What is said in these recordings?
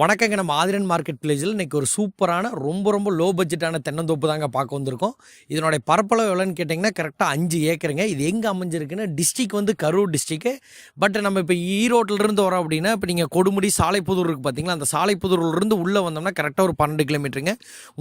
வணக்கங்க. நம்ம ஆதிரன் மார்க்கெட் பிளேஸில் இன்றைக்கி ஒரு சூப்பரான ரொம்ப ரொம்ப லோ பட்ஜெட்டான தென்னந்தோப்பு தாங்க பார்க்க வந்திருக்கோம். இதனுடைய பரப்பளவு எவ்வளோன்னு கேட்டிங்கன்னா கரெக்டாக அஞ்சு ஏக்கருங்க. இது எங்கே அமைஞ்சிருக்குன்னா டிஸ்ட்ரிக் வந்து கரூர் டிஸ்ட்ரிக்கு பட் நம்ம இப்போ ஈரோட்டிலிருந்து வரோம் அப்படின்னா இப்போ நீங்கள் கொடுமுடி சாலைப்புதூர் இருக்குது பார்த்தீங்களா அந்த சாலைப்புதூர்லேருந்து உள்ளே வந்தோம்னா கரெக்டாக ஒரு பன்னெண்டு கிலோமீட்டருங்க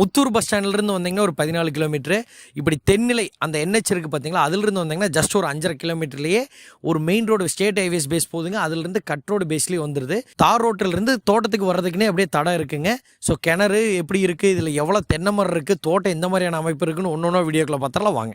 முத்தூர் பஸ் ஸ்டாண்ட்லேருந்து வந்தீங்கன்னா ஒரு பதினாலு கிலோமீட்ரு இப்படி தென்னிலை அந்த என்ஹெச் இருக்குது பார்த்தீங்களா அதிலிருந்து வந்தீங்கன்னா ஜஸ்ட் ஒரு அஞ்சரை கிலோமீட்டர்லேயே ஒரு main road state highways pass போதுங்க. அதுலேருந்து கட் ரோடு பேஸ்லேயே வந்துடுது தார் ரோட்டிலிருந்து தோட்டத்துக்கு வர வர்றதுக்குன்னே அப்படியே தடம் இருக்குங்க. ஸோ கிணறு எப்படி இருக்குது இதில் எவ்வளோ தென்னை மரம் இருக்குது தோட்டம் எந்த மாதிரியான அமைப்பு இருக்குன்னு ஒன்று ஒன்றா வீடியோக்களை பார்த்தாலும் வாங்க.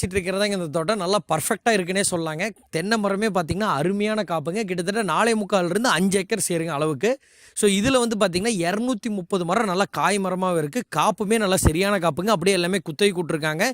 வச்சுட்டு இருக்கிறதாங்க இந்த தோட்டம் நல்லா பர்ஃபெக்டாக இருக்குன்னே சொல்லாங்க. தென்னை மரமே பார்த்தீங்கன்னா அருமையான காப்புங்க. கிட்டத்தட்ட நாலே முக்கால்லேருந்து அஞ்சு ஏக்கர் சேருங்க அளவுக்கு. ஸோ இதில் வந்து பார்த்தீங்கன்னா இரநூத்தி முப்பது மரம் நல்லா காய் மரமாகவும் இருக்குது காப்புமே நல்லா சரியான காப்புங்க. அப்படியே எல்லாமே குத்தகை கூட்டிருக்காங்க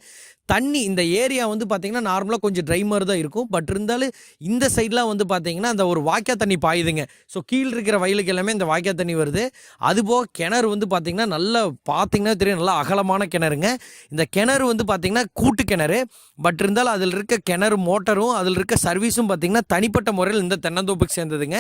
தண்ணி இந்த ஏரியா வந்து பார்த்தீங்கன்னா நார்மலாக கொஞ்சம் ட்ரை மாதிரி தான் இருக்கும். பட் இருந்தாலும் இந்த சைட்லாம் வந்து பார்த்தீங்கன்னா அந்த ஒரு வாய்க்கா தண்ணி பாயுதுங்க. ஸோ கீழ் இருக்கிற வயலுக்கு எல்லாமே இந்த வாய்க்கா தண்ணி வருது. அதுபோக கிணறு வந்து பார்த்தீங்கன்னா நல்லா பார்த்தீங்கன்னா தெரியும். நல்லா அகலமான கிணறுங்க. இந்த கிணறு வந்து பார்த்தீங்கன்னா கூட்டு கிணறு. பட் இருந்தாலும் அதில் இருக்க கிணறு மோட்டரும் அதில் இருக்க சர்வீஸும் பார்த்தீங்கன்னா தனிப்பட்ட முறையில் இந்த தென்னந்தோப்புக்கு சேர்ந்ததுங்க.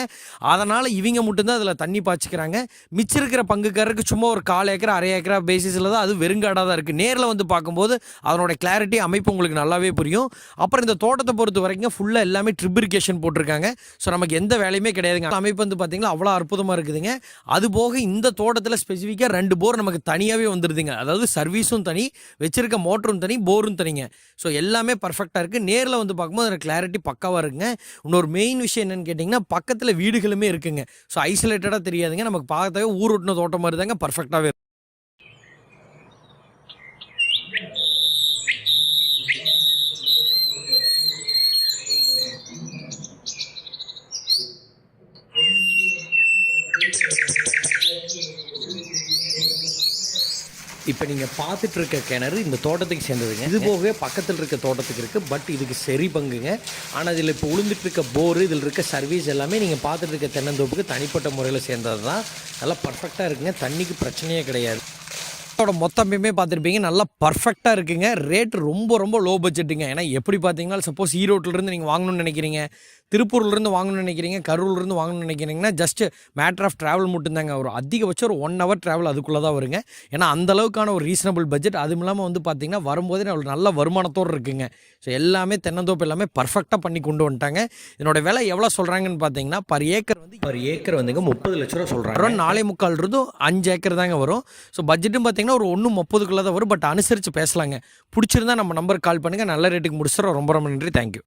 அதனால் இவங்க மட்டும்தான் அதில் தண்ணி பாய்ச்சிக்கிறாங்க. மிச்சம் இருக்கிற பங்குக்காரருக்கு சும்மா ஒரு கால் ஏக்கரா அரை ஏக்கரா பேசிஸில் தான் அது வெறுங்காடாக தான் இருக்குது நேரில் வந்து பார்க்கும்போது அதனோட கிளாரிட்டி அமைப்பு உங்களுக்கு நல்லாவே புரியும். அப்புறம் இந்த தோட்டத்தை பொறுத்த வரைக்கும் ஃபுல்லாக எல்லாமே ட்ரிபிரிகேஷன் போட்டிருக்காங்க. ஸோ நமக்கு எந்த வேலையுமே கிடையாதுங்க. அமைப்பு வந்து பார்த்தீங்கன்னா அவ்வளோ அற்புதமாக இருக்குதுங்க. அது போக இந்த தோட்டத்தில் ஸ்பெசிஃபிக்காக ரெண்டு போர் நமக்கு தனியாகவே வந்துடுதுங்க அதாவது சர்வீஸும் தனி வச்சிருக்க மோட்டரும் தனி போரும் தனிங்க. ஸோ எல்லாமே பர்ஃபெக்டாக இருக்குது நேரில் வந்து பார்க்கும்போது அதில் கிளாரிட்டி பக்காவாக இருக்குங்க. இன்னொரு மெயின் விஷயம் என்னென்னு கேட்டிங்கன்னா பக்கத்தில் வீடுகளுமே இருக்குங்க. ஸோ ஐசோலேட்டடாக தெரியாதுங்க. நமக்கு பார்க்கவே ஊர் ஒட்டின தோட்டம் மாதிரி தாங்க பர்ஃபெக்டாகவே இப்போ நீங்கள் பார்த்துட்டு இருக்க கிணறு இந்த தோட்டத்துக்கு சேர்ந்ததுங்க. இது போகவே பக்கத்தில் இருக்க தோட்டத்துக்கு இருக்குது பட் இதுக்கு சரி பங்குங்க. ஆனால் இதில் இப்போ உளுந்துட்டு இருக்க போர் இதில் இருக்க சர்வீஸ் எல்லாமே நீங்கள் பார்த்துட்டு இருக்க தென்னந்தோப்புக்கு தனிப்பட்ட முறையில் சேர்ந்தது தான் நல்லா பர்ஃபெக்டாக இருக்குங்க. தண்ணிக்கு பிரச்சனையே கிடையாது. இதோட மொத்தமே பார்த்துருப்பீங்க. நல்லா பர்ஃபெக்டாக இருக்குங்க. ரேட் ரொம்ப ரொம்ப லோ பட்ஜெட்டுங்க ஏன்னா எப்படி பார்த்தீங்கன்னா சப்போஸ் ஈரோட்டிலேருந்து நீங்கள் வாங்கணும்னு நினைக்கிறீங்க. திருப்பூர்லேருந்து வாங்கணும்னு நினைக்கிறீங்க. கரூர்லேருந்து வாங்கணும்னு நினைக்கிறீங்கன்னா ஜஸ்ட் மேட்ரு ஆஃப் ட்ராவல் மட்டும்தாங்க. ஒரு அதிகபட்சம் ஒரு ஒன் ஹவர் ட்ராவல் அதுக்குள்ளே தான் வருங்க. ஏன்னா அந்த அளவுக்கான ஒரு ரீசனபிள் பட்ஜெட் அதுவும் இல்லாமல் வந்து பார்த்தீங்கன்னா வரும்போதே அவ்வளோ நல்ல வருமானத்தோடு இருக்குங்க. ஸோ எல்லாமே தென்னந்தோப்பு எல்லாமே பர்ஃபெக்டாக பண்ணி கொண்டு வந்துட்டாங்க. இதனோட விலை எவ்வளோ சொல்கிறாங்கன்னு பார்த்தீங்கன்னா பர் ஏக்கர் வந்து ஏக்கர் வந்துங்க முப்பது லட்ச ரூபா சொல்கிறாங்க நாலே முக்கால் இருந்தும் அஞ்சு ஏக்கர் தாங்க வரும். ஸோ பட்ஜெட்டும் பார்த்தீங்கன்னா ஒரு ஒன்று முப்பதுக்குள்ளே தான் வரும். பட் அனுசரித்து பேசலாங்க. பிடிச்சிருந்தா நம்ம நம்பருக்கு கால் பண்ணுங்கள் நல்ல ரேட்டுக்கு முடிச்சிடறோம். ரொம்ப ரொம்ப நன்றி. தேங்க்யூ